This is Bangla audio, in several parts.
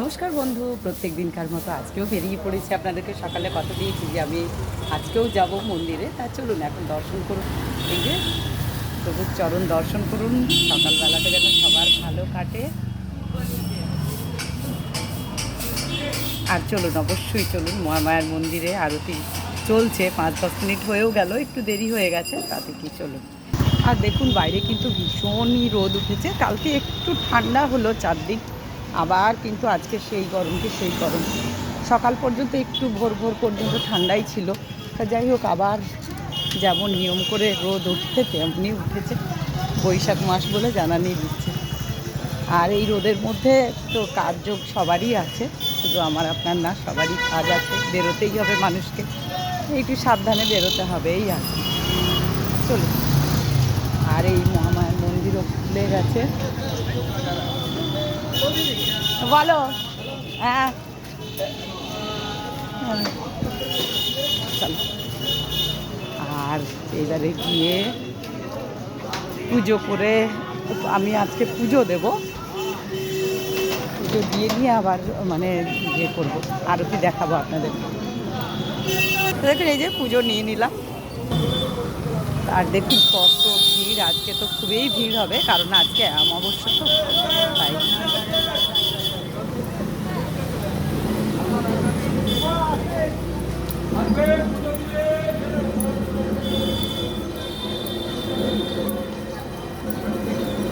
নমস্কার বন্ধু, প্রত্যেক দিনকার মতো আজকেও বেরিয়ে পড়েছি আপনাদেরকে সকালে কথা দিয়েছি যে আমি আজকেও যাব মন্দিরে। তা চলুন এখন দর্শন করুন। এই যে প্রভুর চরণ দর্শন করুন। সকালবেলাটা যেন সবার ভালো কাটে। আর চলুন, অবশ্যই চলুন মহামায়ার মন্দিরে আরতি চলছে। পাঁচ দশ মিনিট হয়েও গেল, একটু দেরি হয়ে গেছে, তাতে কি চলুন। আর দেখুন, বাইরে কিন্তু ভীষণই রোদ উঠেছে। কালকে একটু ঠান্ডা হলো চারদিক। আবার কিন্তু আজকে সেই গরমকে সেই গরম। সকাল পর্যন্ত একটু ভোর ভোর পর্যন্ত ঠান্ডাই ছিল। তা যাই হোক, আবার যেমন নিয়ম করে রোদ উঠতে তেমনি উঠেছে। বৈশাখ মাস বলে জানানি দিচ্ছে। আর এই রোদের মধ্যে তো কাজযোগ সবারই আছে। শুধু আমার, আপনার না, সবারই কাজ আছে। বেরোতেই হবে মানুষকে। একটু সাবধানে বেরোতে হবে এই আছে চলুন। আর এই মহামায়ার মন্দিরও খুলে গেছে। বলো। হ্যাঁ। আর এবারে গিয়ে পুজো করে আমি আজকে পুজো দেব। পুজো দিয়ে নিয়ে আবার মানে ইয়ে করব, আরতি দেখাবো আপনাদের। দেখুন, এই যে পুজো নিয়ে নিলাম। আর দেখুন, কত ভিড়। আজকে তো খুবই ভিড় হবে, কারণ আজকে অমাবস্যা তো, তাই।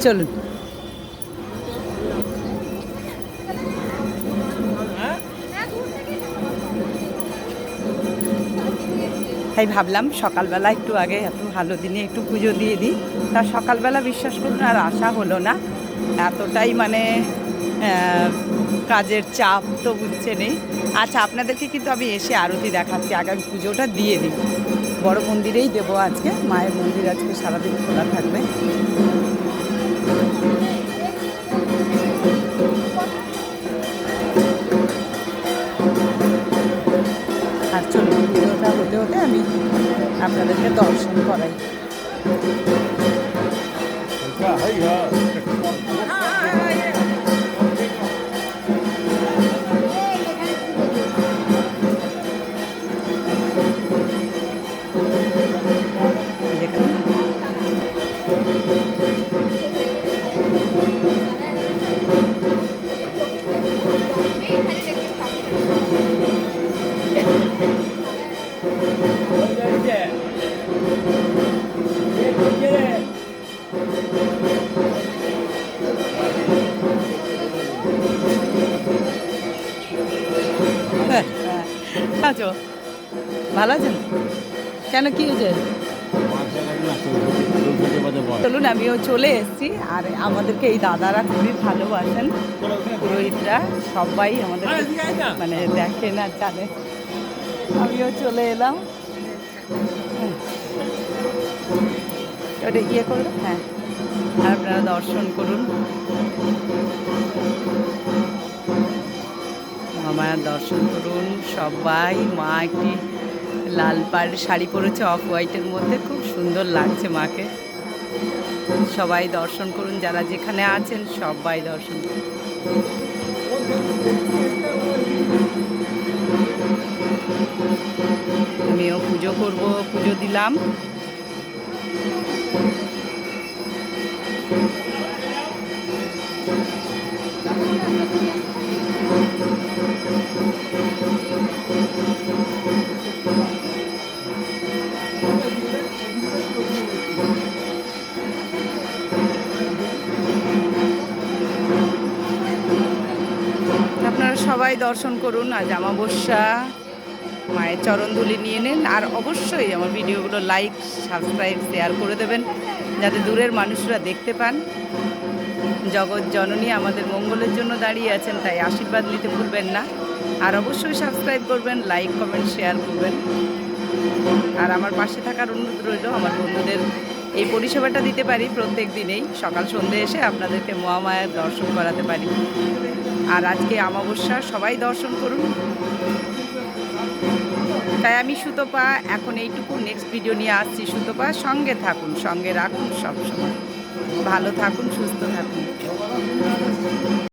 চলুন। তাই ভাবলাম সকালবেলা একটু আগে এত ভালো দিনে একটু পুজো দিয়ে দিই। তা সকালবেলা বিশ্বাস করুন আর আশা হলো না। এতটাই মানে কাজের চাপ তো বুঝছে নেই আচ্ছা আপনাদেরকে কিন্তু আমি এসে আরতি দেখাচ্ছি। আগামী পুজোটা দিয়ে দিই। বড় মন্দিরেই দেবো আজকে। মায়ের মন্দির আজকে সারাদিন খোলা থাকবে। আর চলুন, পুজোটা হতে হতে আমি আপনাদেরকে দর্শন করাই। এই আছো? ভালো আছেন? কেন, কি হয়েছে? চলুন, আমিও চলে এসেছি। আর আমাদেরকে এই দাদারা খুবই ভালোবাসেন। পুরোহিতরা সবাই আমাদের মানে দেখেন আর জানে আমিও চলে এলাম। ওটা ইয়ে করল হ্যাঁ। আপনারা দর্শন করুন। মামার দর্শন করুন সবাই। মা একটি লাল পাড় শাড়ি পরেছে অফ হোয়াইটের মধ্যে। খুব সুন্দর লাগছে মাকে। সবাই দর্শন করুন, যারা যেখানে আছেন সবাই দর্শন করুন। আমিও পুজো করব, পুজো দিলাম। সবাই দর্শন করুন আজ অমাবস্যা মায়ের চরণধুলি নিয়ে নিন। আর অবশ্যই আমার ভিডিওগুলো লাইক সাবস্ক্রাইব শেয়ার করে দেবেন, যাতে দূরের মানুষরা দেখতে পান। জগৎ জননী আমাদের মঙ্গলের জন্য দাঁড়িয়ে আছেন, তাই আশীর্বাদ নিতে ভুলবেন না। আর অবশ্যই সাবস্ক্রাইব করবেন লাইক কমেন্ট শেয়ার করবেন। আর আমার পাশে থাকার অনুরোধ রইল আমার বন্ধুদের এই পরিষেবাটা দিতে পারি প্রত্যেক দিনেই। সকাল সন্ধে এসে আপনাদেরকে মহামায়ার দর্শন করাতে পারি। আর আজকে অমাবস্যা, সবাই দর্শন করুন। তাই আমি সুতপা, এখন এইটুকু নেক্সট ভিডিও নিয়ে আসছি সুতপা। সঙ্গে থাকুন, সঙ্গে রাখুন সবসময়। ভালো থাকুন, সুস্থ থাকুন।